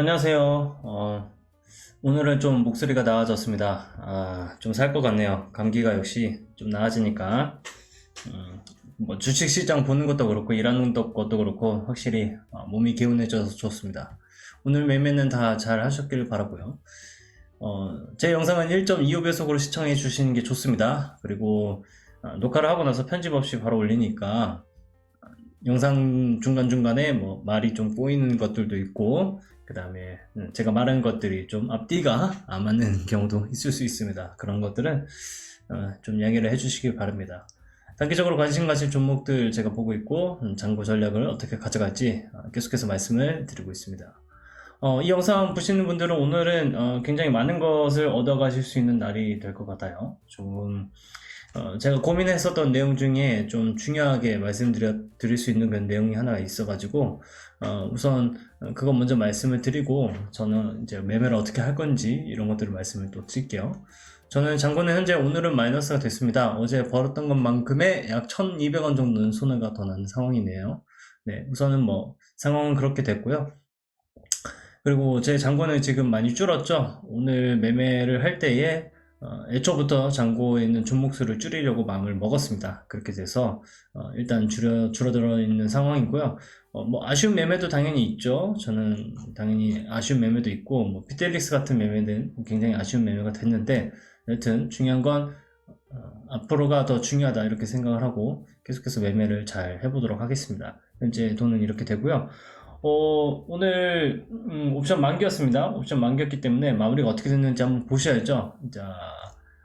안녕하세요. 어, 오늘은 좀 목소리가 나아졌습니다. 아, 좀 살 것 같네요. 감기가 역시 좀 나아지니까. 음, 뭐 주식시장 보는 것도 그렇고 일하는 것도 그렇고 확실히 어, 몸이 개운해져서 좋습니다. 오늘 매매는 다 잘 하셨길 바라고요. 어, 제 영상은 1.25배속으로 시청해 주시는 게 좋습니다. 그리고 아, 녹화를 하고 나서 편집 없이 바로 올리니까 영상 중간중간에 뭐 말이 좀 꼬이는 것들도 있고 그 다음에 제가 말한 것들이 좀 앞뒤가 안 맞는 경우도 있을 수 있습니다. 그런 것들은 어, 좀 이야기를 해주시길 바랍니다. 단기적으로 관심 가실 종목들 제가 보고 있고 음, 장고 전략을 어떻게 가져갈지 어, 계속해서 말씀을 드리고 있습니다. 어, 이 영상 보시는 분들은 오늘은 어, 굉장히 많은 것을 얻어가실 수 있는 날이 될 것 같아요. 조금 어, 제가 고민했었던 내용 중에 좀 중요하게 말씀드릴 수 있는 그런 내용이 하나 있어가지고 어, 우선 그거 먼저 말씀을 드리고 저는 이제 매매를 어떻게 할 건지 이런 것들을 말씀을 또 드릴게요. 저는 장고는 현재 오늘은 마이너스가 됐습니다. 어제 벌었던 것만큼의 약 1,200원 정도는 손해가 더 나는 상황이네요. 네, 우선은 뭐 상황은 그렇게 됐고요. 그리고 제 장고는 지금 많이 줄었죠. 오늘 매매를 할 때에 어, 애초부터 잔고에 있는 종목수를 줄이려고 마음을 먹었습니다. 그렇게 돼서 어, 일단 줄여, 줄어들어 있는 상황이고요. 어, 뭐 아쉬운 매매도 당연히 있죠. 저는 당연히 아쉬운 매매도 있고 뭐 피델릭스 같은 매매는 굉장히 아쉬운 매매가 됐는데 여튼 중요한 건 어, 앞으로가 더 중요하다 이렇게 생각을 하고 계속해서 매매를 잘 해보도록 하겠습니다. 현재 돈은 이렇게 되고요. 어, 오늘 음, 옵션 만기였습니다. 옵션 만기였기 때문에 마무리가 어떻게 됐는지 한번 보셔야죠. 자,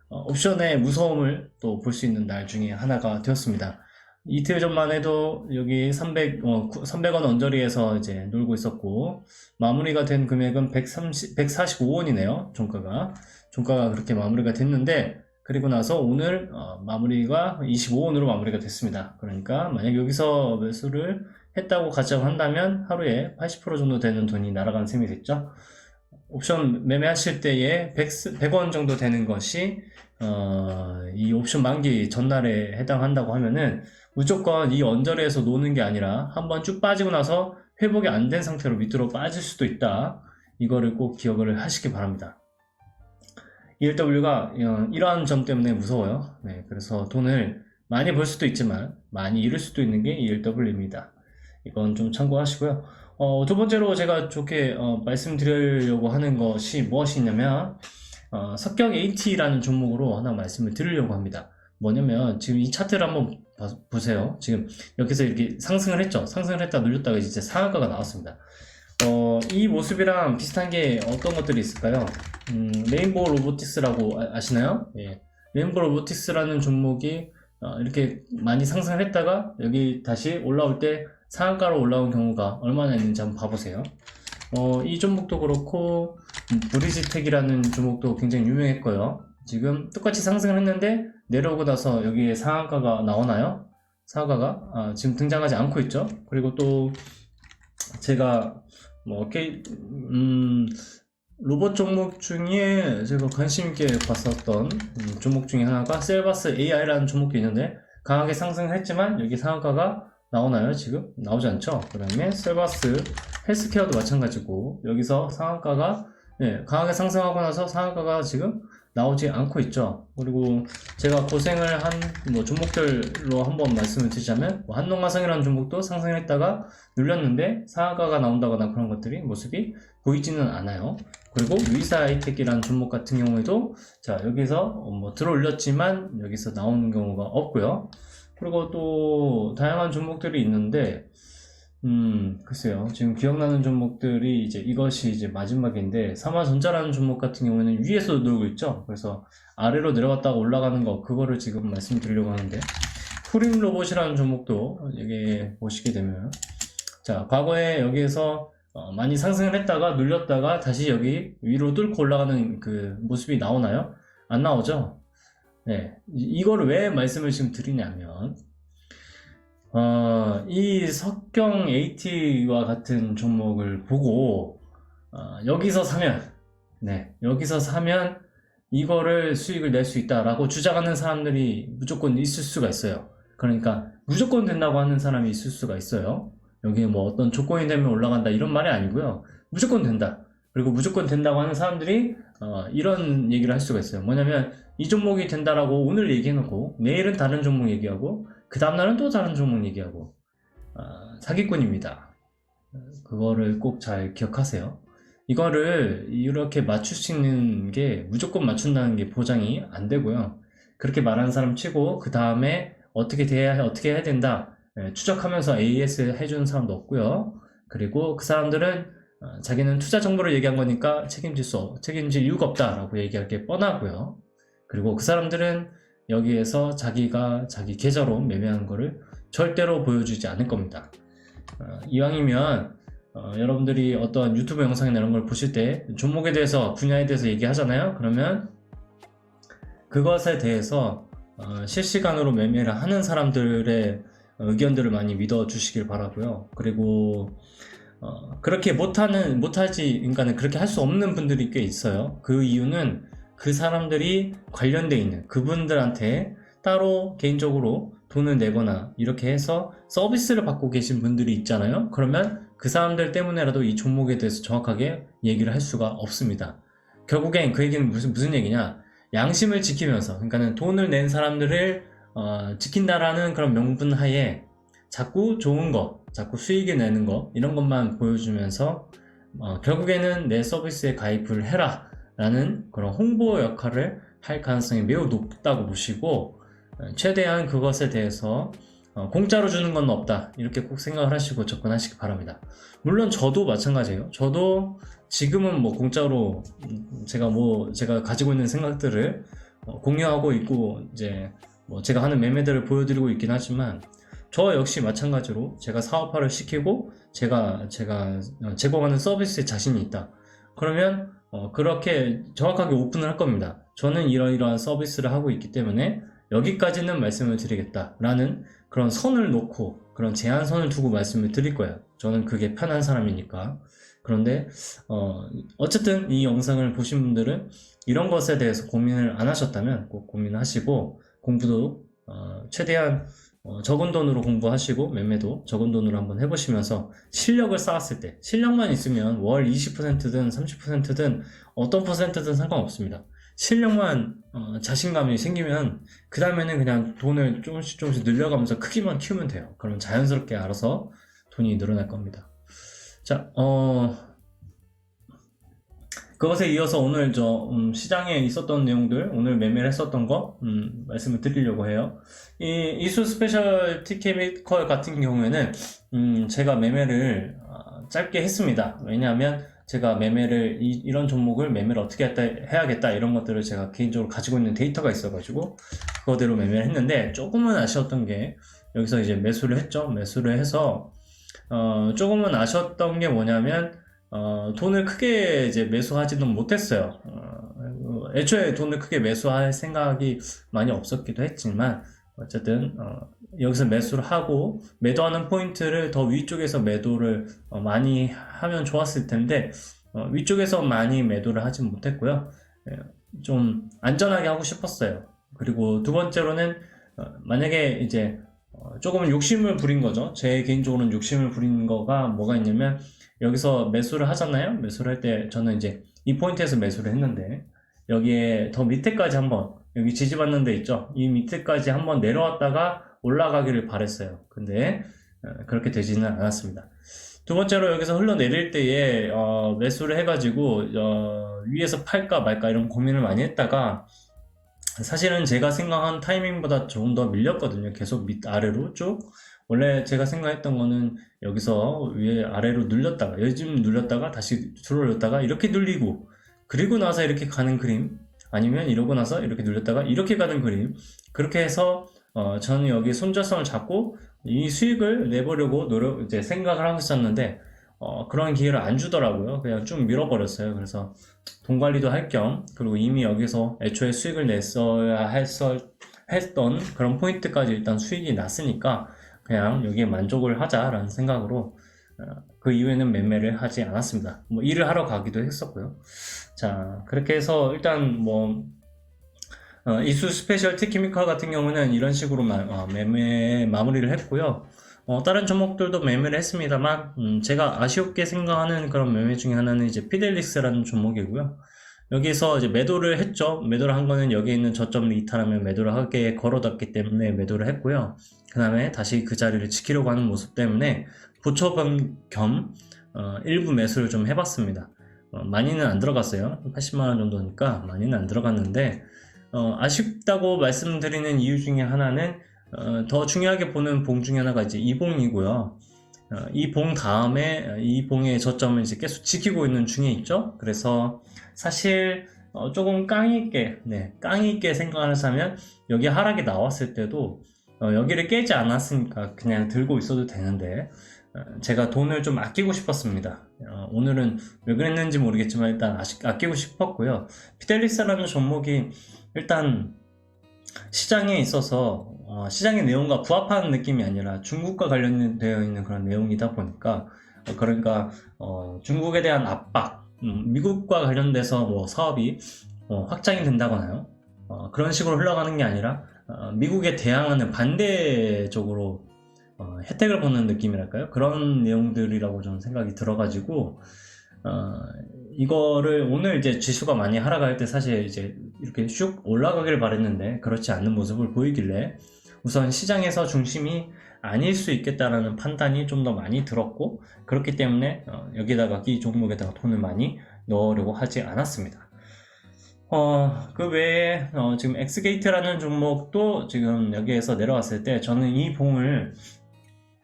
어, 옵션의 무서움을 또 볼 수 있는 날 중에 하나가 되었습니다. 이틀 전만 해도 여기 300, 어, 300원 언저리에서 이제 놀고 있었고, 마무리가 된 금액은 130, 145원이네요. 종가가. 종가가 그렇게 마무리가 됐는데, 그리고 나서 오늘 어, 마무리가 25원으로 마무리가 됐습니다. 그러니까 만약 여기서 매수를 했다고 가정한다면 하루에 80% 정도 되는 돈이 날아간 셈이 됐죠. 옵션 매매하실 때에 100, 원 정도 되는 것이 어, 이 옵션 만기 전날에 해당한다고 하면은 무조건 이 언저리에서 노는 게 아니라 한번 쭉 빠지고 나서 회복이 안 된 상태로 밑으로 빠질 수도 있다. 이거를 꼭 기억을 하시기 바랍니다. ELW가 이러한 점 때문에 무서워요. 네, 그래서 돈을 많이 벌 수도 있지만 많이 잃을 수도 있는 게 ELW입니다. 이건 좀 참고하시고요. 어, 두 번째로 제가 좋게 어, 말씀드리려고 하는 것이 무엇이냐면 어, 석경 AT라는 종목으로 하나 말씀을 드리려고 합니다. 뭐냐면 지금 이 차트를 한번 봐, 보세요. 지금 여기서 이렇게 상승을 했죠. 상승을 했다 눌렸다가 이제 상한가가 나왔습니다. 어, 이 모습이랑 비슷한 게 어떤 것들이 있을까요? 음, 레인보우 로보틱스라고 아, 시나요 예. 레인보우 로보틱스라는 종목이 어, 이렇게 많이 상승을 했다가 여기 다시 올라올 때 상한가로 올라온 경우가 얼마나 있는지 한번 봐보세요. 어, 이 종목도 그렇고 음, 브리지텍이라는 종목도 굉장히 유명했고요. 지금 똑같이 상승을 했는데 내려오고 나서 여기에 상한가가 나오나요? 상한가가 아, 지금 등장하지 않고 있죠. 그리고 또 제가 뭐 게, 음, 로봇 종목 중에 제가 관심 있게 봤었던 음, 종목 중에 하나가 셀바스 AI라는 종목도 있는데 강하게 상승했지만 여기 상한가가 나오나요 지금? 나오지 않죠? 그 다음에 셀바스 헬스케어도 마찬가지고 여기서 상한가가 네, 강하게 상승하고 나서 상한가가 지금 나오지 않고 있죠. 그리고 제가 고생을 한 뭐 종목들로 한번 말씀을 드리자면 뭐 한농화성이라는 종목도 상승 했다가 눌렸는데 상한가가 나온다거나 그런 것들이 모습이 보이지는 않아요. 그리고 유이사 하이텍이라는 종목 같은 경우에도 자 여기서 뭐 들어 올렸지만 여기서 나오는 경우가 없고요. 그리고 또 다양한 종목들이 있는데 음 글쎄요 지금 기억나는 종목들이 이제 이것이 이제 마지막인데 삼화전자라는 종목 같은 경우에는 위에서 놀고 있죠 그래서 아래로 내려갔다가 올라가는 거 그거를 지금 말씀드리려고 하는데 프림 로봇이라는 종목도 여기 보시게 되면 자 과거에 여기에서 어, 많이 상승을 했다가 눌렸다가 다시 여기 위로 뚫고 올라가는 그 모습이 나오나요? 안 나오죠? 네, 이거를 왜 말씀을 지금 드리냐면, 어, 이 석경 AT와 같은 종목을 보고, 어, 여기서 사면, 네, 여기서 사면 이거를 수익을 낼 수 있다라고 주장하는 사람들이 무조건 있을 수가 있어요. 그러니까 무조건 된다고 하는 사람이 있을 수가 있어요. 여기에 뭐 어떤 조건이 되면 올라간다 이런 말이 아니고요. 무조건 된다. 그리고 무조건 된다고 하는 사람들이 어, 이런 얘기를 할 수가 있어요. 뭐냐면 이 종목이 된다라고 오늘 얘기해놓고 내일은 다른 종목 얘기하고 그 다음날은 또 다른 종목 얘기하고 아, 사기꾼입니다. 그거를 꼭 잘 기억하세요. 이거를 이렇게 맞추시는 게 무조건 맞춘다는 게 보장이 안 되고요. 그렇게 말하는 사람 치고 그 다음에 어떻게 돼야 어떻게 해야 된다 예, 추적하면서 AS 해주는 사람도 없고요. 그리고 그 사람들은 어, 자기는 투자 정보를 얘기한 거니까 책임질 수 없- 책임질 이유가 없다라고 얘기할 게 뻔하고요. 그리고 그 사람들은 여기에서 자기가 자기 계좌로 매매한 거를 절대로 보여주지 않을 겁니다. 어, 이왕이면 어, 여러분들이 어떤 유튜브 영상이나 이런 걸 보실 때 종목에 대해서 분야에 대해서 얘기하잖아요. 그러면 그것에 대해서 어, 실시간으로 매매를 하는 사람들의 의견들을 많이 믿어 주시길 바라고요. 그리고 어, 그렇게 못하는 못하지 그러니까는 그렇게 할 수 없는 분들이 꽤 있어요. 그 이유는 그 사람들이 관련돼 있는 그분들한테 따로 개인적으로 돈을 내거나 이렇게 해서 서비스를 받고 계신 분들이 있잖아요. 그러면 그 사람들 때문에라도 이 종목에 대해서 정확하게 얘기를 할 수가 없습니다. 결국엔 그 얘기는 무슨 무슨 얘기냐? 양심을 지키면서 그러니까는 돈을 낸 사람들을 어, 지킨다라는 그런 명분 하에 자꾸 좋은 거, 자꾸 수익을 내는 거 이런 것만 보여주면서 어, 결국에는 내 서비스에 가입을 해라 라는 그런 홍보 역할을 할 가능성이 매우 높다고 보시고 어, 최대한 그것에 대해서 어, 공짜로 주는 건 없다. 이렇게 꼭 생각을 하시고 접근하시기 바랍니다. 물론 저도 마찬가지예요. 저도 지금은 뭐 공짜로 음, 제가 뭐 제가 가지고 있는 생각들을 어, 공유하고 있고 이제 뭐 제가 하는 매매들을 보여드리고 있긴 하지만 저 역시 마찬가지로 제가 사업화를 시키고 제가 제가 어, 제공하는 서비스에 자신이 있다. 그러면 어, 그렇게 정확하게 오픈을 할 겁니다. 저는 이러이러한 서비스를 하고 있기 때문에 여기까지는 말씀을 드리겠다라는 그런 선을 놓고 그런 제한선을 두고 말씀을 드릴 거예요. 저는 그게 편한 사람이니까. 그런데 어, 어쨌든 이 영상을 보신 분들은 이런 것에 대해서 고민을 안 하셨다면 꼭 고민하시고 공부도 어, 최대한 어, 적은 돈으로 공부하시고 매매도 적은 돈으로 한번 해보시면서 실력을 쌓았을 때 실력만 있으면 월 20%든 30%든 어떤 퍼센트든 상관없습니다. 실력만 어, 자신감이 생기면 그 다음에는 그냥 돈을 조금씩 조금씩 늘려가면서 크기만 키우면 돼요. 그럼 자연스럽게 알아서 돈이 늘어날 겁니다. 자, 어, 그것에 이어서 오늘 저 음, 시장에 있었던 내용들 오늘 매매를 했었던 거 음, 말씀을 드리려고 해요. 이 이수 스페셜 티케미컬 같은 경우에는 음, 제가 매매를 어, 짧게 했습니다. 왜냐하면 제가 매매를 이, 런 종목을 매매를 어떻게 했다, 해야겠다 이런 것들을 제가 개인적으로 가지고 있는 데이터가 있어가지고 그거대로 매매를 했는데 조금은 아쉬웠던 게 여기서 이제 매수를 했죠. 매수를 해서 어, 조금은 아쉬웠던 게 뭐냐면 어, 돈을 크게 이제 매수하지는 못했어요. 어, 애초에 돈을 크게 매수할 생각이 많이 없었기도 했지만, 어쨌든, 어, 여기서 매수를 하고, 매도하는 포인트를 더 위쪽에서 매도를 어, 많이 하면 좋았을 텐데, 어, 위쪽에서 많이 매도를 하진 못했고요. 예, 좀 안전하게 하고 싶었어요. 그리고 두 번째로는, 어, 만약에 이제, 어, 조금은 욕심을 부린 거죠. 제 개인적으로는 욕심을 부린 거가 뭐가 있냐면, 여기서 매수를 하잖아요. 매수를 할 때 저는 이제 이 포인트에서 매수를 했는데 여기에 더 밑에까지 한번 여기 지지받는 데 있죠. 이 밑에까지 한번 내려왔다가 올라가기를 바랬어요. 근데 어, 그렇게 되지는 않았습니다. 두 번째로 여기서 흘러내릴 때에 어, 매수를 해가지고 어, 위에서 팔까 말까 이런 고민을 많이 했다가 사실은 제가 생각한 타이밍보다 조금 더 밀렸거든요. 계속 밑 아래로 쭉. 원래 제가 생각했던 거는 여기서 위에 아래로 눌렸다가 요즘 눌렸다가 다시 들어올렸다가 이렇게 눌리고 그리고 나서 이렇게 가는 그림 아니면 이러고 나서 이렇게 눌렸다가 이렇게 가는 그림 그렇게 해서 어, 저는 여기 손절성을 잡고 이 수익을 내보려고 노력 이제 생각을 하고 있었는데 어, 그런 기회를 안 주더라고요. 그냥 좀 밀어버렸어요. 그래서 돈 관리도 할 겸 그리고 이미 여기서 애초에 수익을 냈어야 했어, 했던 그런 포인트까지 일단 수익이 났으니까 그냥 여기에 만족을 하자라는 생각으로 어, 그 이후에는 매매를 하지 않았습니다. 뭐 일을 하러 가기도 했었고요. 자 그렇게 해서 일단 뭐 어, 이수 스페셜 티 키미카 같은 경우는 이런 식으로 마, 어, 매매 마무리를 했고요. 어, 다른 종목들도 매매를 했습니다만, 음, 제가 아쉬웠게 생각하는 그런 매매 중에 하나는 이제 피델릭스라는 종목이고요. 여기서 이제 매도를 했죠. 매도를 한 거는 여기 있는 저점을 이탈하면 매도를 하게 걸어뒀기 때문에 매도를 했고요. 그 다음에 다시 그 자리를 지키려고 하는 모습 때문에 보초범 겸 어, 일부 매수를 좀 해봤습니다. 어, 많이는 안 들어갔어요. 80만원 정도니까 많이는 안 들어갔는데, 어, 아쉽다고 말씀드리는 이유 중에 하나는 어, 더 중요하게 보는 봉 중에 하나가 이제 이봉이고요. 어, 이봉 다음에 이 봉의 저점을 이제 계속 지키고 있는 중에 있죠. 그래서 사실 어, 조금 깡이 있게, 네, 깡이 있게 생각을 하자면 여기 하락이 나왔을 때도 어, 여기를 깨지 않았으니까 그냥 들고 있어도 되는데 어, 제가 돈을 좀 아끼고 싶었습니다. 어, 오늘은 왜 그랬는지 모르겠지만 일단 아시- 아끼고 싶었고요. 피델리스라는 종목이 일단 시장에 있어서 어, 시장의 내용과 부합하는 느낌이 아니라 중국과 관련되어 있는 그런 내용이다 보니까 어, 그러니까 어, 중국에 대한 압박, 음, 미국과 관련돼서 뭐 사업이 어, 확장이 된다거나요. 어, 그런 식으로 흘러가는 게 아니라 어, 미국에 대항하는 반대적으로 어, 혜택을 보는 느낌이랄까요? 그런 내용들이라고 저는 생각이 들어가지고 어, 이거를 오늘 이제 지수가 많이 하락할 때 사실 이제 이렇게 슉 올라가길 바랬는데 그렇지 않는 모습을 보이길래 우선 시장에서 중심이 아닐 수 있겠다라는 판단이 좀 더 많이 들었고 그렇기 때문에 어, 여기다가 이 종목에다가 돈을 많이 넣으려고 하지 않았습니다. 어, 그 외에 어, 지금 엑스게이트라는 종목도 지금 여기에서 내려왔을 때 저는 이 봉을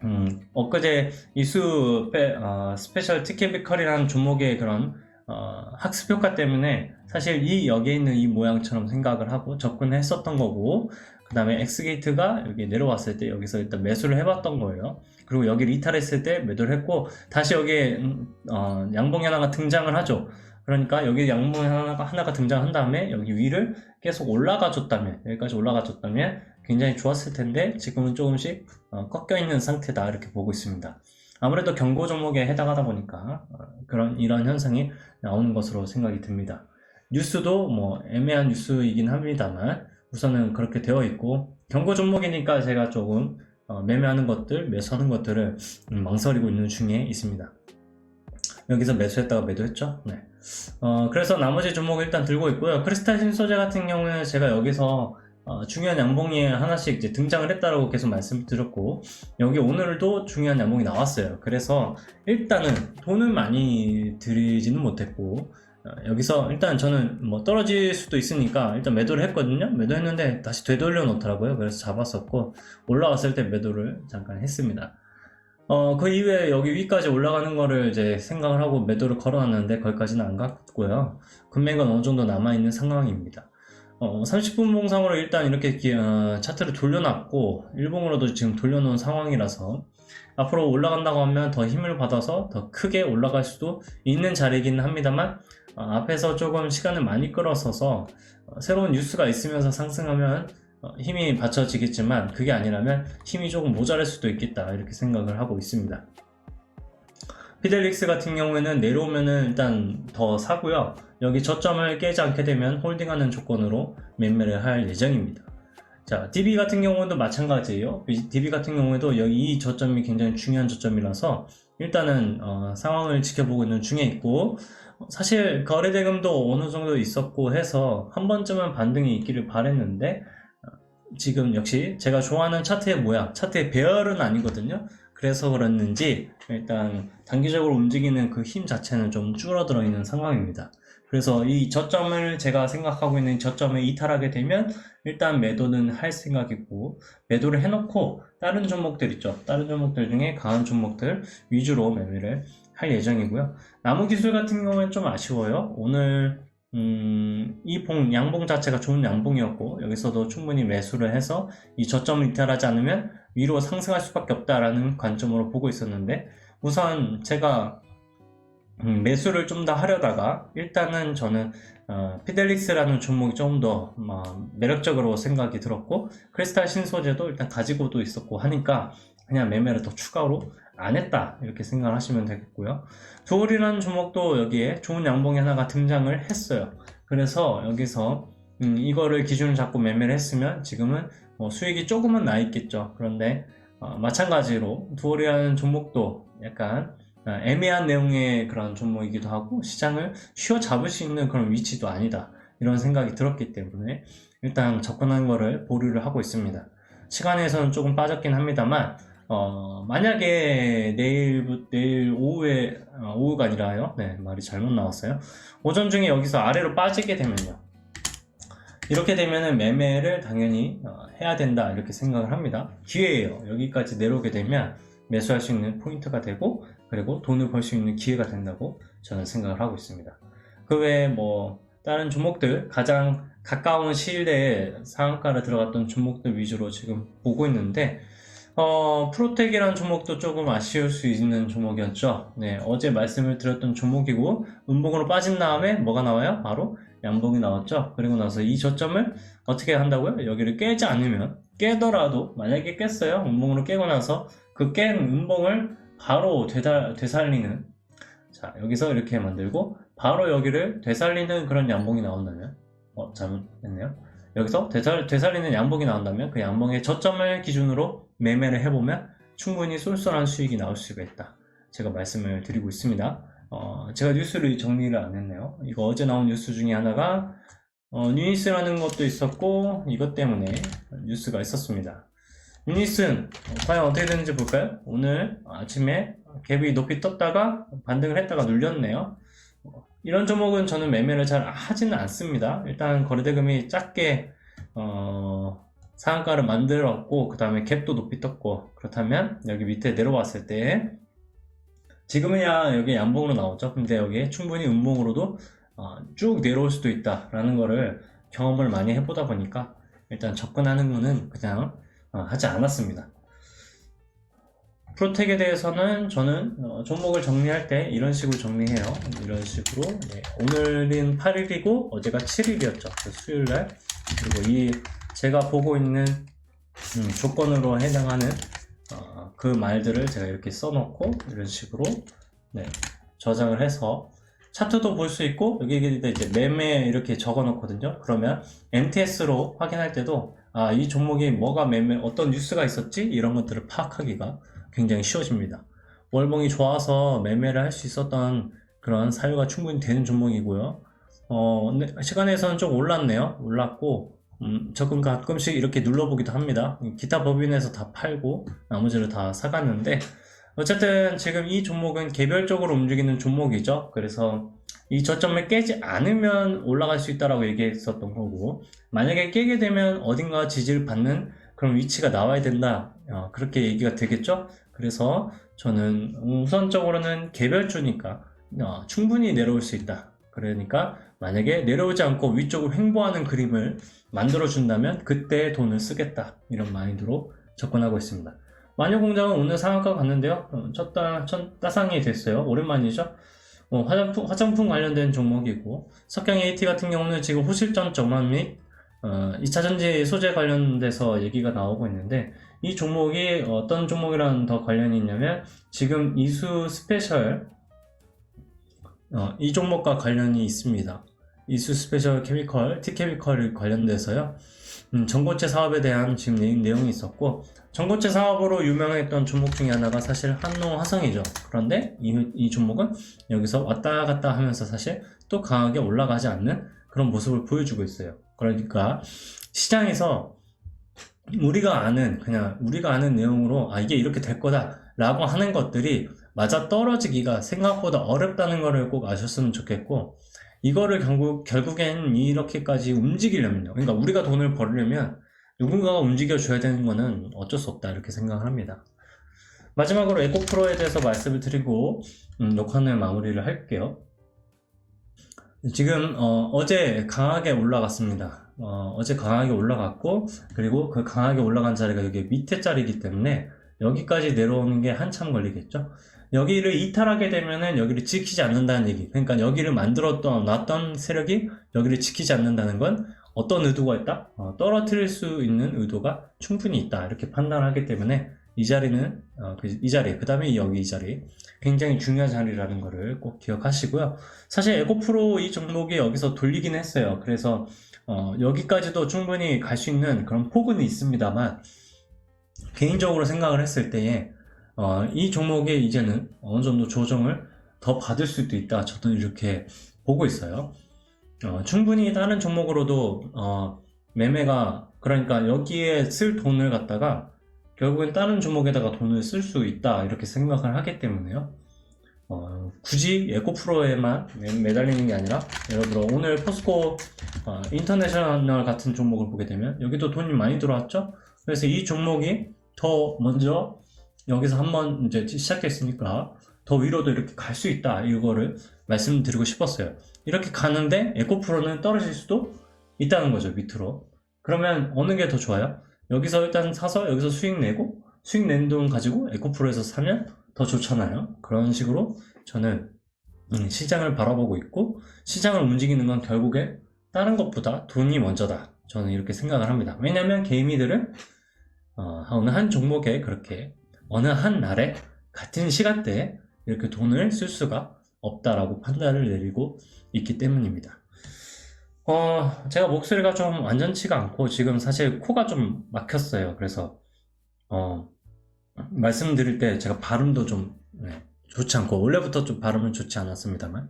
음, 엊그제 이수 페- 어, 스페셜 티켓비컬이라는 종목의 그런 어, 학습 효과 때문에 사실 이 여기에 있는 이 모양처럼 생각을 하고 접근했었던 거고 그 다음에 엑스게이트가 여기 내려왔을 때 여기서 일단 매수를 해봤던 거예요. 그리고 여기를 이탈했을 때 매도를 했고 다시 여기에 음, 어, 양봉이 하나가 등장을 하죠. 그러니까 여기 양봉이 하나가, 하나가 등장한 다음에 여기 위를 계속 올라가 줬다면 여기까지 올라가 줬다면 굉장히 좋았을 텐데 지금은 조금씩 어, 꺾여 있는 상태다 이렇게 보고 있습니다. 아무래도 경고 종목에 해당하다 보니까 어, 그런 이런 현상이 나오는 것으로 생각이 듭니다. 뉴스도 뭐 애매한 뉴스이긴 합니다만 우선은 그렇게 되어 있고 경고 종목이니까 제가 조금 어, 매매하는 것들, 매수하는 것들을 음, 망설이고 있는 중에 있습니다. 여기서 매수했다가 매도했죠. 네. 어, 그래서 나머지 종목 일단 들고 있고요. 크리스탈 신소재 같은 경우는 제가 여기서 어, 중요한 양봉이 하나씩 이제 등장을 했다라고 계속 말씀드렸고 여기 오늘도 중요한 양봉이 나왔어요. 그래서 일단은 돈을 많이 들이지는 못했고 어, 여기서 일단 저는 뭐 떨어질 수도 있으니까 일단 매도를 했거든요. 매도했는데 다시 되돌려 놓더라고요. 그래서 잡았었고 올라왔을 때 매도를 잠깐 했습니다. 어, 그 이후에 여기 위까지 올라가는 거를 이제 생각을 하고 매도를 걸어놨는데 거기까지는 안 갔고요. 금액은 어느 정도 남아있는 상황입니다. 어, 30분 봉상으로 일단 이렇게 기- 어, 차트를 돌려놨고 일봉으로도 지금 돌려놓은 상황이라서 앞으로 올라간다고 하면 더 힘을 받아서 더 크게 올라갈 수도 있는 자리이긴 합니다만 어, 앞에서 조금 시간을 많이 끌어서서 어, 새로운 뉴스가 있으면서 상승하면 어, 힘이 받쳐지겠지만 그게 아니라면 힘이 조금 모자랄 수도 있겠다 이렇게 생각을 하고 있습니다. 피델릭스 같은 경우에는 내려오면은 일단 더 사고요. 여기 저점을 깨지 않게 되면 홀딩하는 조건으로 매매를 할 예정입니다. 자, DB 같은 경우도 마찬가지예요. DB 같은 경우에도 여기 이 저점이 굉장히 중요한 저점이라서 일단은 어, 상황을 지켜보고 있는 중에 있고 사실 거래 대금도 어느 정도 있었고 해서 한 번쯤은 반등이 있기를 바랬는데 어, 지금 역시 제가 좋아하는 차트의 모양, 차트의 배열은 아니거든요. 그래서 그랬는지 일단 단기적으로 움직이는 그 힘 자체는 좀 줄어들어 있는 상황입니다. 그래서 이 저점을 제가 생각하고 있는 저점에 이탈하게 되면 일단 매도는 할 생각이고 매도를 해놓고 다른 종목들 있죠. 다른 종목들 중에 강한 종목들 위주로 매매를 할 예정이고요. 나무 기술 같은 경우는 좀 아쉬워요. 오늘 음, 이 봉, 양봉 자체가 좋은 양봉이었고 여기서도 충분히 매수를 해서 이 저점을 이탈하지 않으면 위로 상승할 수밖에 없다라는 관점으로 보고 있었는데 우선 제가 음, 매수를 좀 더 하려다가 일단은 저는 어, 피델릭스라는 종목이 조금 더 어, 매력적으로 생각이 들었고 크리스탈 신소재도 일단 가지고도 있었고 하니까 그냥 매매를 더 추가로 안 했다 이렇게 생각을 하시면 되겠고요. 두올이라는 종목도 여기에 좋은 양봉이 하나가 등장을 했어요. 그래서 여기서 음, 이거를 기준을 잡고 매매를 했으면 지금은 뭐 수익이 조금은 나 있겠죠 그런데 어, 마찬가지로 두어리라는 종목도 약간 어, 애매한 내용의 그런 종목이기도 하고 시장을 쉬어잡을 수 있는 그런 위치도 아니다. 이런 생각이 들었기 때문에 일단 접근한 거를 보류를 하고 있습니다. 시간에서는 조금 빠졌긴 합니다만 어, 만약에 내일 내일 오후에 어, 오후가 아니라요. 네 말이 잘못 나왔어요. 오전 중에 여기서 아래로 빠지게 되면요. 이렇게 되면은 매매를 당연히 어, 해야 된다 이렇게 생각을 합니다. 기회예요. 여기까지 내려오게 되면 매수할 수 있는 포인트가 되고 그리고 돈을 벌 수 있는 기회가 된다고 저는 생각을 하고 있습니다. 그 외에 뭐 다른 종목들 가장 가까운 시일 내에 상한가를 들어갔던 종목들 위주로 지금 보고 있는데 어, 프로텍이라는 종목도 조금 아쉬울 수 있는 종목이었죠. 네, 어제 말씀을 드렸던 종목이고 음봉으로 빠진 다음에 뭐가 나와요? 바로 양봉이 나왔죠. 그리고 나서 이 저점을 어떻게 한다고요? 여기를 깨지 않으면 깨더라도 만약에 깼어요. 음봉으로 깨고 나서 그 깬 음봉을 바로 되살, 되살리는 자 여기서 이렇게 만들고 바로 여기를 되살리는 그런 양봉이 나온다면 어 잘못했네요. 여기서 되살, 되살리는 양봉이 나온다면 그 양봉의 저점을 기준으로 매매를 해보면 충분히 쏠쏠한 수익이 나올 수가 있다. 제가 말씀을 드리고 있습니다. 어, 제가 뉴스를 정리를 안 했네요. 이거 어제 나온 뉴스 중에 하나가 어, 뉴니스라는 것도 있었고 이것 때문에 뉴스가 있었습니다. 유니슨 과연 어떻게 되는지 볼까요? 오늘 아침에 갭이 높이 떴다가 반등을 했다가 눌렸네요. 어, 이런 종목은 저는 매매를 잘 하지는 않습니다. 일단 거래대금이 작게 어, 상한가를 만들었고 그 다음에 갭도 높이 떴고 그렇다면 여기 밑에 내려왔을 때 지금은야 여기 양봉으로 나오죠. 근데 여기 충분히 음봉으로도 어, 쭉 내려올 수도 있다라는 거를 경험을 많이 해보다 보니까 일단 접근하는 거는 그냥 어, 하지 않았습니다. 프로텍에 대해서는 저는 어, 종목을 정리할 때 이런 식으로 정리해요. 이런 식으로 네, 오늘은 8일이고 어제가 7일이었죠. 그 수요일날 그리고 이 제가 보고 있는 음, 조건으로 해당하는 어, 그 말들을 제가 이렇게 써놓고 이런 식으로 네, 저장을 해서 차트도 볼 수 있고 여기 이제 매매 이렇게 적어 놓거든요. 그러면 MTS로 확인할 때도 아, 이 종목이 뭐가 매매 어떤 뉴스가 있었지 이런 것들을 파악하기가 굉장히 쉬워집니다. 월봉이 좋아서 매매를 할 수 있었던 그런 사유가 충분히 되는 종목이고요. 어, 근데 시간에서는 좀 올랐네요. 올랐고 음, 조금 가끔씩 이렇게 눌러보기도 합니다. 기타 법인에서 다 팔고 나머지를 다 사갔는데 어쨌든 지금 이 종목은 개별적으로 움직이는 종목이죠. 그래서 이 저점을 깨지 않으면 올라갈 수 있다라고 얘기했었던 거고 만약에 깨게 되면 어딘가 지지를 받는 그런 위치가 나와야 된다. 어, 그렇게 얘기가 되겠죠. 그래서 저는 우선적으로는 개별주니까 어, 충분히 내려올 수 있다. 그러니까 만약에 내려오지 않고 위쪽으로 횡보하는 그림을 만들어 준다면 그때 돈을 쓰겠다. 이런 마인드로 접근하고 있습니다. 마녀공장은 오늘 상한가 갔는데요. 어, 첫, 따, 첫 따상이 됐어요. 오랜만이죠. 어, 화장품, 화장품 관련된 종목이고 석경 AT 같은 경우는 지금 호실전 전환 및 어, 2차전지 소재 관련돼서 얘기가 나오고 있는데 이 종목이 어떤 종목이랑 더 관련이 있냐면 지금 이수 스페셜 어, 이 종목과 관련이 있습니다. 이수 스페셜 케미컬, 티케미컬 관련돼서요. 음, 전고체 사업에 대한 지금 내용이 있었고 전고체 사업으로 유명했던 종목 중에 하나가 사실 한농 화성이죠. 그런데 이, 이 종목은 여기서 왔다 갔다 하면서 사실 또 강하게 올라가지 않는 그런 모습을 보여주고 있어요. 그러니까 시장에서 우리가 아는 그냥 우리가 아는 내용으로 아 이게 이렇게 될 거다라고 하는 것들이 맞아 떨어지기가 생각보다 어렵다는 것을 꼭 아셨으면 좋겠고 이거를 결국 결국엔 이렇게까지 움직이려면요. 그러니까 우리가 돈을 벌려면 누군가가 움직여 줘야 되는 거는 어쩔 수 없다 이렇게 생각을 합니다. 마지막으로 에코프로에 대해서 말씀을 드리고 음, 녹화는 마무리를 할게요. 지금 어, 제 강하게 올라갔습니다. 어, 제 강하게 올라갔고 그리고 그 강하게 올라간 자리가 여기 밑에 자리이기 때문에 여기까지 내려오는 게 한참 걸리겠죠. 여기를 이탈하게 되면은 여기를 지키지 않는다는 얘기. 그러니까 여기를 만들었던 놨던 세력이 여기를 지키지 않는다는 건 어떤 의도가 있다? 어, 떨어뜨릴 수 있는 의도가 충분히 있다. 이렇게 판단하기 때문에 이 자리는 어, 그, 이 자리, 그 다음에 여기 이 자리 굉장히 중요한 자리라는 것을 꼭 기억하시고요. 사실 에고프로 이 종목이 여기서 돌리긴 했어요. 그래서 어, 여기까지도 충분히 갈 수 있는 그런 폭은 있습니다만 개인적으로 생각을 했을 때에 어, 이 종목에 이제는 어느 정도 조정을 더 받을 수도 있다. 저도 이렇게 보고 있어요. 어, 충분히 다른 종목으로도 어, 매매가 그러니까 여기에 쓸 돈을 갖다가 결국엔 다른 종목에다가 돈을 쓸 수 있다 이렇게 생각을 하기 때문에요. 어, 굳이 에코 프로에만 매, 매달리는 게 아니라 예를 들어 오늘 포스코 어, 인터내셔널 같은 종목을 보게 되면 여기도 돈이 많이 들어왔죠. 그래서 이 종목이 더 먼저 여기서 한번 이제 시작했으니까 더 위로도 이렇게 갈 수 있다 이거를 말씀드리고 싶었어요. 이렇게 가는데 에코프로는 떨어질 수도 있다는 거죠 밑으로. 그러면 어느 게 더 좋아요? 여기서 일단 사서 여기서 수익 내고 수익 낸 돈 가지고 에코프로에서 사면 더 좋잖아요. 그런 식으로 저는 음, 시장을 바라보고 있고 시장을 움직이는 건 결국에 다른 것보다 돈이 먼저다. 저는 이렇게 생각을 합니다. 왜냐하면 개미들은 어, 어느 한 종목에 그렇게 어느 한 날에 같은 시간대에 이렇게 돈을 쓸 수가 없다라고 판단을 내리고 있기 때문입니다. 어, 제가 목소리가 좀 완전치가 않고 지금 사실 코가 좀 막혔어요. 그래서 어, 말씀드릴 때 제가 발음도 좀 네, 좋지 않고 원래부터 좀 발음은 좋지 않았습니다만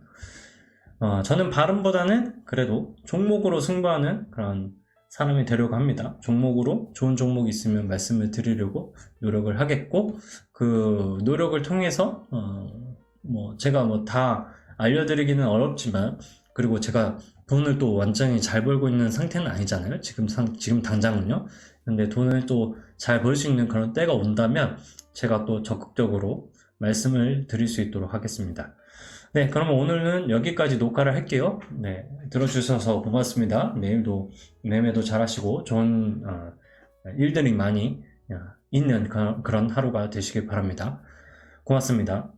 어, 저는 발음보다는 그래도 종목으로 승부하는 그런 사람이 되려고 합니다. 종목으로 좋은 종목이 있으면 말씀을 드리려고 노력을 하겠고 그 노력을 통해서 어, 뭐 제가 뭐 다 알려드리기는 어렵지만 그리고 제가 돈을 또 완전히 잘 벌고 있는 상태는 아니잖아요. 지금 상, 지금 당장은요. 근데 돈을 또 잘 벌 수 있는 그런 때가 온다면 제가 또 적극적으로 말씀을 드릴 수 있도록 하겠습니다. 네, 그러면 오늘은 여기까지 녹화를 할게요. 네, 들어주셔서 고맙습니다. 내일도 매매도 잘하시고 좋은 어, 일들이 많이 어, 있는 그런 그런 하루가 되시길 바랍니다. 고맙습니다.